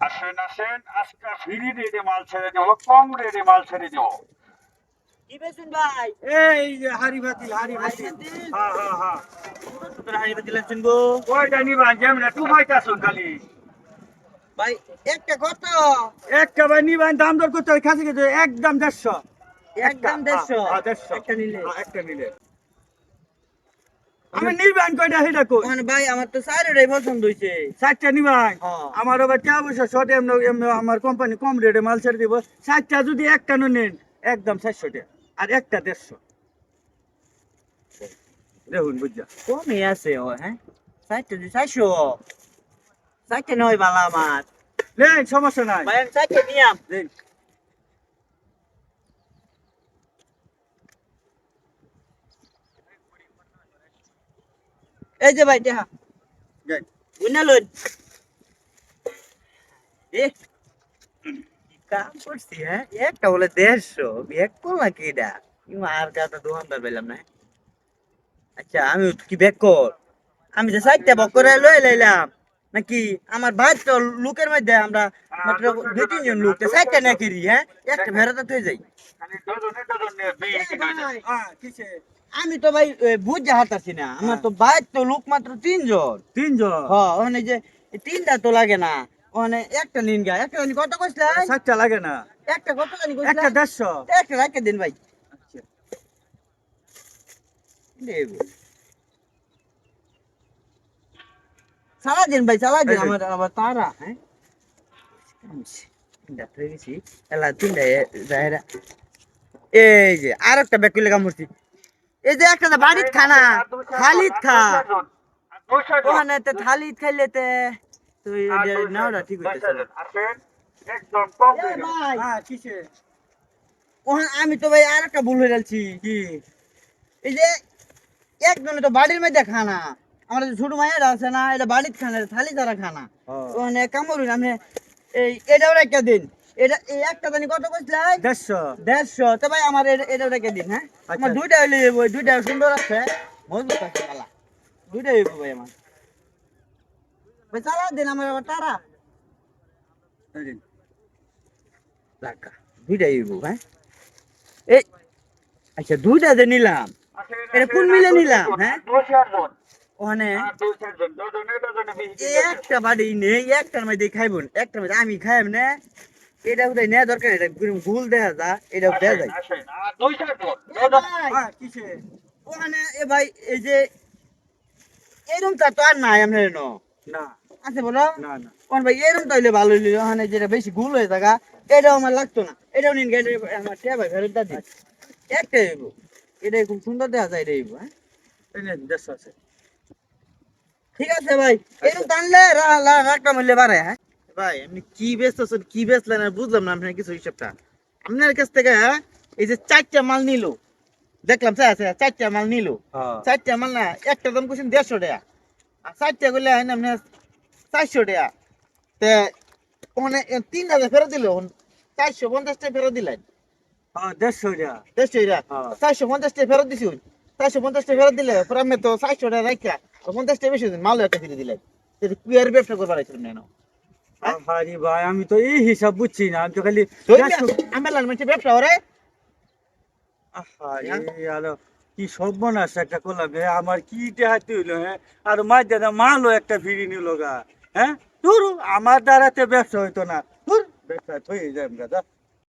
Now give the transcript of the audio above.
আসেন আসেন আজকে ফ্রি রেটে মাল ছেড়ে দেবো কম রেটে মাল ছেড়ে দেবো। এই যে হ্যাঁ হ্যাঁ হ্যাঁ। গো। একটু খালি। ভাই একটা কত? একটা ভাই নিবেন দাম দর করতে খাসি একদম দেড়শো। একদম দেড়শো। হ্যাঁ, দেড়শো। একটা নিলে। হ্যাঁ, একটা নিলে। আমি নিবেন কয়টা সেটা কই মানে ভাই আমার তো সাইডে পছন্দ হইছে। ষাটটা নিবেন হ্যাঁ। আমার আবার টাকা পয়সা শর্ট এমনি এমনি আমার কোম্পানি কম রেটে মাল ছেড়ে দিব। ষাটটা যদি একটা নেন একদম চারশো টাকা আর একটা দেড়শো। দেখুন বুঝছা কমই আছে ও হ্যাঁ? সাইডটা দুই চারশো। সাইডটা নয় বালা আমার। নেন সমস্যা নাই। ভাই আমি সাইডটা নিয়াম। এই যে ভাই দেখা। বুঝনা লইন এ কাম করছি হ্যাঁ? একটা বলে দেড়শো ব্যাগ করলাম কি এটা? আর কাটা দোকানদার পেলাম না আচ্ছা আমি কি ব্যাগ কর? আমি যে সাইডটা বক করে লই লাইলাম নাকি আমার ভাই তো লোকের মধ্যে আমরা মাত্র দুই তিনজন লোক সাইডটা না করি হ্যাঁ? একটা ভেড়াতে যাই। হ্যাঁ আমি তো ভাই বুঝতে হারতাছি না। আমার তো ভাই তো লোক মাত্র তিনজন। তিনজন? হ্যাঁ ওখানে যে তিনটা তো লাগে না। ওখানে একটা নিন গা। একটা জানি কত ষাটটা লাগে না। একটা কত জানি একটা কইছিলেন দেড়শো। একটা রাখে দিন ভাই। আচ্ছা। দেব। চালা দিন ভাই চালা দিন। আমার আবার তারা হ্যাঁ? তিনটা গেছি। এলা তিনটা এই যে আর একটা ব্যাগ করলে কাম করছি এই যে একটা বাড়িত খানা খালিদ খা ওখানে তে থালিত খাইলে তে তুই নাওটা ঠিক হইতেছে হ্যাঁ ওখানে আমি তো ভাই আর একটা ভুল হয়ে যাচ্ছি কি? এই যে একজনে তো বাড়ির মধ্যে খানা। আমার যে ছোট মায়ের আছে না এটা বাড়ির খানা থালি তারা খানা। ওখানে কামড় আমি এই এটাও একটা দিন। এটা এই একটা জানি কত কইছিলাই দেড়শো। দেড়শো। তো ভাই আমার এটা- রেখে দিন হ্যাঁ? আমার আচ্ছা। দুইটা হইলে যাব দুইটা সুন্দর আছে। মজবুত আছে পালা দুইটা হইব ভাই আমার। ভাই চালা দিন আমার আবার তারা। টাকা দুইটা হইব হ্যাঁ? এই আচ্ছা দুইটা যে নিলাম। এটা কোন মিলে নিলাম, হ্যাঁ? দুই চারজন। ওখানে আর দুই চারজন। ডজনে ডজনে বিয়ে এই একটা বাড়ি নেই একটার মধ্যে খাইব একটার মধ্যে আমি খাইব না। এটা কোথায় নেওয়া দরকার এটা ভুল দেখা যা এটা দেখা যায়। ওখানে এ ভাই এই যে এরকম তা তো আর নাই আমরা ন না। আছে বলো? না না। কোন ভাই এরকম তো হইলে ভালো হইল ওখানে যেটা বেশি ভুল হয়ে থাকা এটাও আমার লাগতো না। এটাও নিন গেলে আমার টিয়া ভাই ফেরত দাদি একটাই হইব। এটাই খুব সুন্দর দেখা যায় এটা হইব হ্যাঁ? দেড়শো আছে। ঠিক আছে ভাই এরকম টানলে রাখটা মূল্য বাড়ে হ্যাঁ? ভাই আপনি কি বেচতেছেন কি বেচলেন আর বুঝলাম না আপনার কিছু হিসাবটা। আপনার কাছ থেকে হ্যাঁ, এই যে চারটা মাল নিল। দেখলাম স্যার স্যার চারটা মাল নিল। হ্যাঁ। চারটা মাল না একটা দাম করছেন দেড়শো টাকা। আর চারটা করলে হয় না আপনার চারশো টাকা। তে ওখানে তিন হাজার ফেরত দিল চারশো পঞ্চাশ টাকা ফেরত দিলেন। হ্যাঁ দেড়শো যা দেড়শো টাকা? চারশো পঞ্চাশ টাকা ফেরত দিছি চারশো পঞ্চাশ টাকা ফেরত দিলে পরে আমি তো চারশো টাকা রাখা পঞ্চাশ টাকা বেশি মালও একটা ফিরে দিলেন। কি আর ব্যবসা করবার না আরে ভাই আমি তো এই হিসাব বুঝছি না আমি তো খালি আমার মানুষের ব্যবসা ওরে আরে আরও কি সর্বনাশ একটা করলাম হে আমার কি হাতে হইল হ্যাঁ? আর মাঝ দাদা মালও একটা ফিরি নিল গা হ্যাঁ? তোর আমার দ্বারাতে ব্যবসা হইতো না তোর ব্যবসা হয়ে যায় দাদা